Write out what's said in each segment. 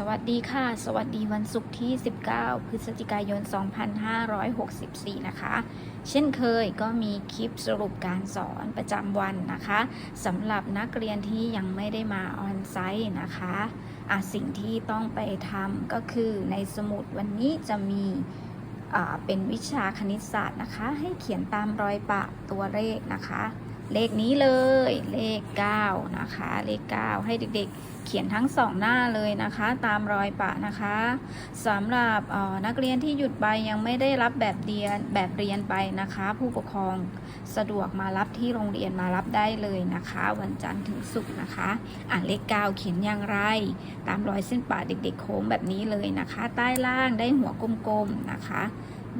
สวัสดีค่ะ สวัสดีวันศุกร์ที่ 19 พฤศจิกายน 2564 นะคะ เช่นเคยก็มีคลิปสรุปการสอนประจำวันนะคะสำหรับนักเรียนที่ยังไม่ได้มาออนไซต์นะคะอะสิ่งที่ต้องไปทำก็คือในสมุดวันนี้จะมีเป็นวิชาคณิตศาสตร์นะคะ ให้เขียนตามรอยปะตัวเลขนะคะ เลขนี้เลย เลข 9 นะคะ เลข 9 ให้เด็กๆ เขียนทั้งสองหน้าเลยนะคะ ตามรอยปะนะคะสำหรับออนักเรียนที่หยุดไปยังไม่ได้รับแบบเรียนแบบเรียนไปนะคะ ผู้ปกครองสะดวกมารับที่โรงเรียนมารับได้เลยนะคะ วันจันทร์ถึงศุกร์นะคะอ่านเลข 9 เขียนอย่างไร ตามรอยเส้นปะเด็ก ๆ โค้งแบบนี้เลยนะคะ ใต้ล่างได้หัวกลมๆนะคะ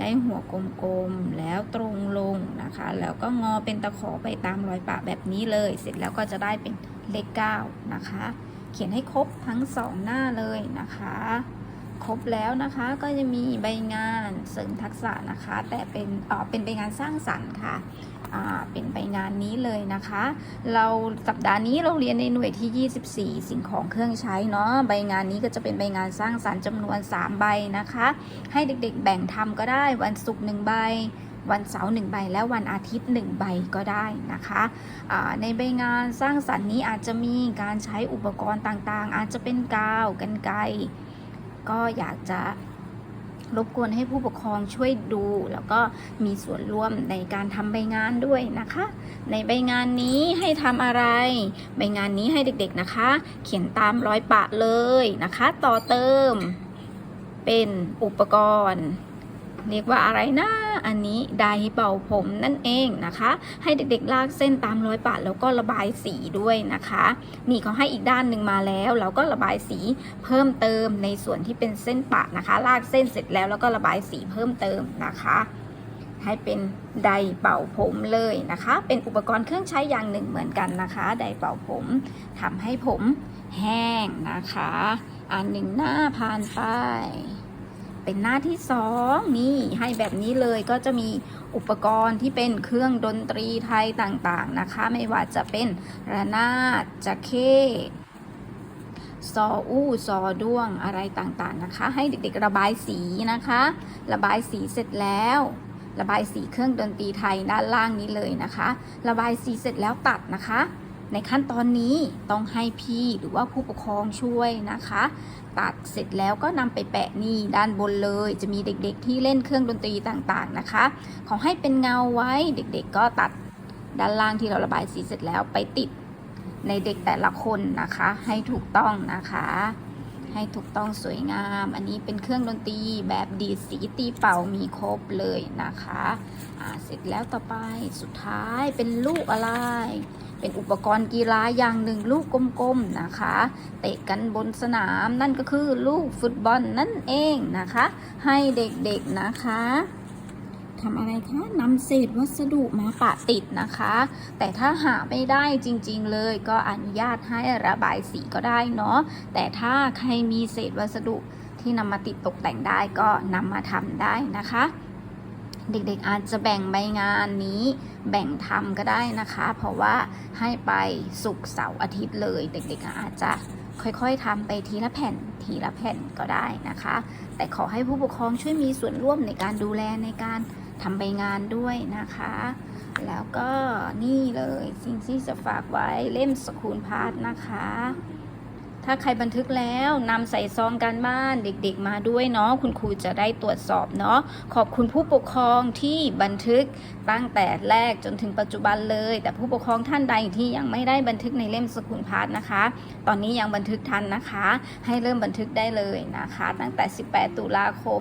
ได้หัวกลมๆ แล้วตรงลงนะคะ แล้วก็งอเป็นตะขอไปตามรอยปะแบบนี้เลย เสร็จแล้วก็จะได้เป็นเลข9นะคะ เขียนให้ครบทั้งสองหน้าเลยนะคะ ครบแล้วนะคะ ก็จะมีใบงานเสริมทักษะนะคะ แต่เป็นเออเป็นใบงานสร้างสรรค์ค่ะเป็นใบงานนี้เลยนะคะ เราสัปดาห์นี้เราเรียนในหน่วยที่ 24 สิ่งของเครื่องใช้เนาะ ใบงานนี้ก็จะเป็นใบงานสร้างสรรค์จำนวน 3 ใบนะคะ ให้เด็กๆแบ่งทำก็ได้ วันศุกร์หนึ่งใบ วันเสาร์หนึ่งใบ และวันอาทิตย์หนึ่งใบก็ได้นะคะในใบงานสร้างสรรค์นี้อาจจะมีการใช้อุปกรณ์ต่างๆ อาจจะเป็นกาว กันไกร ก็อยากจะรบกวนให้ผู้ปกครองช่วยดู แล้วก็มีส่วนร่วมในการทำใบงานด้วยนะคะ ในใบงานนี้ให้ทำอะไร ใบงานนี้ให้เด็กๆนะคะ เขียนตามรอยปะเลยนะคะ ต่อเติม เป็นอุปกรณ์ เรียกว่าอะไรนะ อันนี้ไดร์เป่าผมนั่นเองนะคะ ให้เด็กๆลากเส้นตามรอยปะแล้วก็ระบายสีด้วยนะคะ นี่เขาให้อีกด้านหนึ่งมาแล้ว เราก็ระบายสีเพิ่มเติมในส่วนที่เป็นเส้นปะนะคะ ลากเส้นเสร็จแล้วแล้วก็ระบายสีเพิ่มเติมนะคะให้เป็นไดร์เป่าผมเลยนะคะ เป็นอุปกรณ์เครื่องใช้อย่างหนึ่งเหมือนกันนะคะ ไดร์เป่าผมทำให้ผมแห้งนะคะ อันหนึ่งหน้าผ่านไป เป็นหน้าที่สองนี่ให้แบบนี้เลยก็จะมีอุปกรณ์ที่เป็นเครื่องดนตรีไทยต่างๆนะคะ ไม่ว่าจะเป็นระนาดจะเข้ซออู้ซอด้วงอะไรต่างๆนะคะ ให้เด็กๆระบายสีนะคะ ระบายสีเสร็จแล้ว ระบายสีเครื่องดนตรีไทยด้านล่างนี้เลยนะคะ ระบายสีเสร็จแล้วตัดนะคะ ในขั้นตอนนี้ต้องให้พี่หรือว่าผู้ปกครองช่วยนะคะ ตัดเสร็จแล้วก็นำไปแปะนี่ด้านบนเลย จะมีเด็กๆที่เล่นเครื่องดนตรีต่างๆนะคะ ขอให้เป็นเงาไว้เด็กๆ ก็ตัดด้านล่างที่เราระบายสีเสร็จแล้วไปติดในเด็กแต่ละคนนะคะ ให้ถูกต้องนะคะ ให้ถูกต้องสวยงาม อันนี้เป็นเครื่องดนตรีแบบดีดสีตีเป่ามีครบเลยนะคะเสร็จแล้วต่อไปสุดท้ายเป็นลูกอะไร เป็นอุปกรณ์กีฬาอย่างหนึ่งลูกกลมๆนะคะ เตะกันบนสนามนั่นก็คือลูกฟุตบอลนั่นเองนะคะ ให้เด็กๆนะคะ ทำอะไรคะนำเศษวัสดุมาปะติดนะคะ แต่ถ้าหาไม่ได้จริงๆเลยก็อนุญาตให้ระบายสีก็ได้เนาะแต่ถ้าใครมีเศษวัสดุที่นำมาติดตกแต่งได้ก็นำมาทำได้นะคะ เด็กๆอาจจะแบ่งใบงานนี้แบ่งทำก็ได้นะคะ เพราะว่าให้ไปสุกร์เสาร์อาทิตย์เลย เด็กๆอาจจะค่อยๆทำไปทีละแผ่นทีละแผ่นก็ได้นะคะ แต่ขอให้ผู้ปกครองช่วยมีส่วนร่วมในการดูแลในการ ทำใบงานด้วยนะคะ แล้วก็นี่เลยสิ่งที่จะฝากไว้เล่มสกูลพาร์ทนะคะ ถ้าใครบันทึกแล้วนำใส่ซองการบ้านเด็กๆมาด้วยเนาะคุณครูจะได้ตรวจสอบเนาะขอบคุณผู้ปกครองที่บันทึกตั้งแต่แรกจนถึงปัจจุบันเลย แต่ผู้ปกครองท่านใดที่ยังไม่ได้บันทึกในเล่มสกุลพาร์ทนะคะ ตอนนี้ยังบันทึกทันนะคะ ให้เริ่มบันทึกได้เลยนะคะ ตั้งแต่ 18 ตุลาคม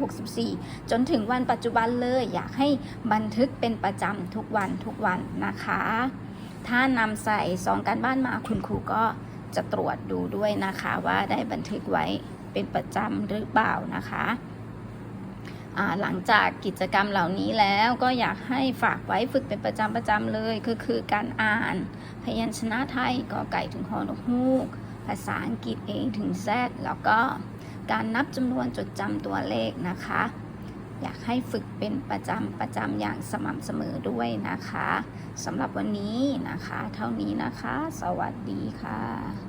2564 จนถึงวันปัจจุบันเลยอยากให้บันทึกเป็นประจำทุกวันทุกวันนะคะ ถ้านำใส่ซองการบ้านมาคุณครูก็ จะตรวจดูด้วยนะคะว่าได้บันทึกไว้เป็นประจำหรือเปล่านะคะหลังจากกิจกรรมเหล่านี้แล้วก็อยากให้ฝากไว้ฝึกเป็นประจำประจำเลยก็คือการอ่าน พยัญชนะไทยกอไก่ถึงฮอนกฮูก ภาษาอังกฤษ A ถึง Z แล้วก็การนับจำนวนจดจำตัวเลขนะคะ อยากให้ฝึกเป็นประจำประจำอย่างสม่ำเสมอด้วยนะคะสำหรับวันนี้นะคะ เท่านี้นะคะ สวัสดีค่ะ